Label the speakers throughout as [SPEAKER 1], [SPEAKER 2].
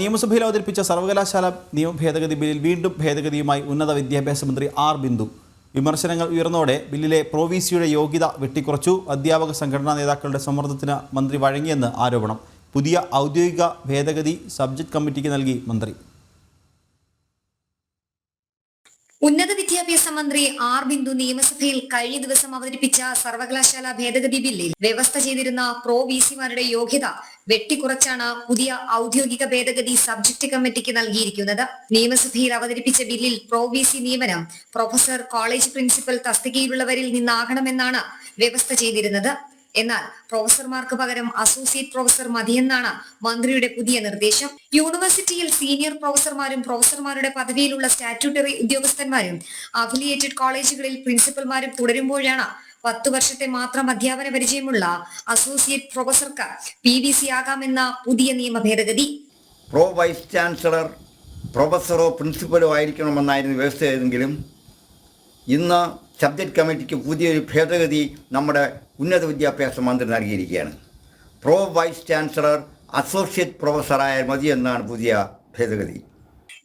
[SPEAKER 1] നിയമസഭയിൽ അവതരിപ്പിച്ച സർവകലാശാല നിയമ ഭേദഗതി ബില്ലിൽ വീണ്ടും ഭേദഗതിയുമായി ഉന്നത വിദ്യാഭ്യാസ മന്ത്രി ആർ ബിന്ദു. വിമർശനങ്ങൾ ഉയർന്നോടെ ബില്ലിലെ പ്രൊവിസിയുടെ യോഗ്യത വെട്ടിക്കുറച്ചു. അധ്യാപക സംഘടനാ നേതാക്കളുടെ സമ്മർദ്ദത്തിന് മന്ത്രി വഴങ്ങിയെന്ന് ആരോപണം. പുതിയ ഔദ്യോഗിക ഭേദഗതി സബ്ജക്ട് കമ്മിറ്റിക്ക് നൽകി മന്ത്രി.
[SPEAKER 2] ഉന്നത വിദ്യാഭ്യാസ മന്ത്രി ആർ ബിന്ദു നിയമസഭയിൽ കഴിഞ്ഞ ദിവസം അവതരിപ്പിച്ച സർവകലാശാല ഭേദഗതി ബില്ലിൽ വ്യവസ്ഥ ചെയ്തിരുന്ന പ്രോ വി സിമാരുടെ യോഗ്യത വെട്ടിക്കുറച്ചാണ് പുതിയ ഔദ്യോഗിക ഭേദഗതി സബ്ജക്ട് കമ്മിറ്റിക്ക് നൽകിയിരിക്കുന്നത്. നിയമസഭയിൽ അവതരിപ്പിച്ച ബില്ലിൽ പ്രോ വി സി നിയമനം പ്രൊഫസർ കോളേജ് പ്രിൻസിപ്പൽ തസ്തികയിലുള്ളവരിൽ നിന്നാകണമെന്നാണ് വ്യവസ്ഥ ചെയ്തിരുന്നത്. എന്നാൽ പ്രൊഫസർമാർക്ക് പകരം അസോസിയേറ്റ് പ്രൊഫസർ മതിയെന്നാണ് മന്ത്രിയുടെ പുതിയ നിർദ്ദേശം. യൂണിവേഴ്സിറ്റിയിൽ സീനിയർ പ്രൊഫസർമാരും പ്രൊഫസർമാരുടെ പദവിയിലുള്ള സ്റ്റാറ്റ്യൂട്ടറി ഉദ്യോഗസ്ഥന്മാരും അഫിലിയേറ്റഡ് കോളേജുകളിൽ പ്രിൻസിപ്പൽമാരും തുടരുമ്പോഴാണ് പത്തു വർഷത്തെ മാത്രം അധ്യാപന പരിചയമുള്ള അസോസിയേറ്റ് പ്രൊഫസർക്ക് പി വി സി ആകാമെന്ന പുതിയ നിയമ ഭേദഗതി.
[SPEAKER 3] പ്രോ വൈസ് ചാൻസലർ പ്രൊഫസറോ പ്രിൻസിപ്പലോ ആയിരിക്കണമെന്നായിരുന്നു വ്യവസ്ഥ ചെയ്തെങ്കിലും ഇന്ന് സബ്ജക്ട് കമ്മിറ്റിക്ക് പുതിയൊരു ഭേദഗതി നമ്മുടെ ഉന്നത വിദ്യാഭ്യാസ മന്ത്രി നൽകിയിരിക്കുകയാണ്. പ്രോ വൈസ് ചാൻസലർ അസോസിയേറ്റ് പ്രൊഫസറായ മതി എന്നാണ് പുതിയ ഭേദഗതി.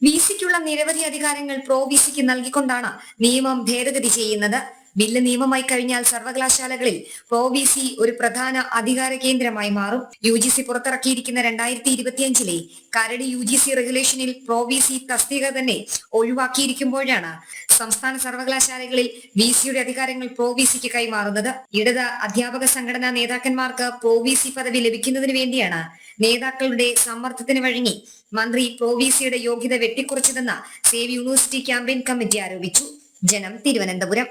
[SPEAKER 2] വിസിക്കുള്ള നിരവധി അധികാരങ്ങൾ പ്രോ വി സിക്ക് നൽകിക്കൊണ്ടാണ് നിയമം ഭേദഗതി ചെയ്യുന്നത്. ബില്ല് നിയമമായി കഴിഞ്ഞാൽ സർവകലാശാലകളിൽ പ്രോ വി സി ഒരു പ്രധാന അധികാര കേന്ദ്രമായി മാറും. യു ജി സി പുറത്തിറക്കിയിരിക്കുന്ന രണ്ടായിരത്തി ഇരുപത്തിയഞ്ചിലെ കരട് യു ജി സി റെഗുലേഷനിൽ പ്രോ വി സി തസ്തിക തന്നെ ഒഴിവാക്കിയിരിക്കുമ്പോഴാണ് സംസ്ഥാന സർവകലാശാലകളിൽ വി സിയുടെ അധികാരങ്ങൾ പ്രോ വി സിക്ക് കൈമാറുന്നത്. ഇടത് അധ്യാപക സംഘടനാ നേതാക്കന്മാർക്ക് പ്രോ വി സി പദവി ലഭിക്കുന്നതിന് വേണ്ടിയാണ്. നേതാക്കളുടെ സമ്മർദ്ദത്തിന് വഴങ്ങി മന്ത്രി പ്രോ വി സിയുടെ യോഗ്യത വെട്ടിക്കുറച്ചതെന്ന് സേവ് യൂണിവേഴ്സിറ്റി ക്യാമ്പയിൻ കമ്മിറ്റി ആരോപിച്ചു. ജനം തിരുവനന്തപുരം.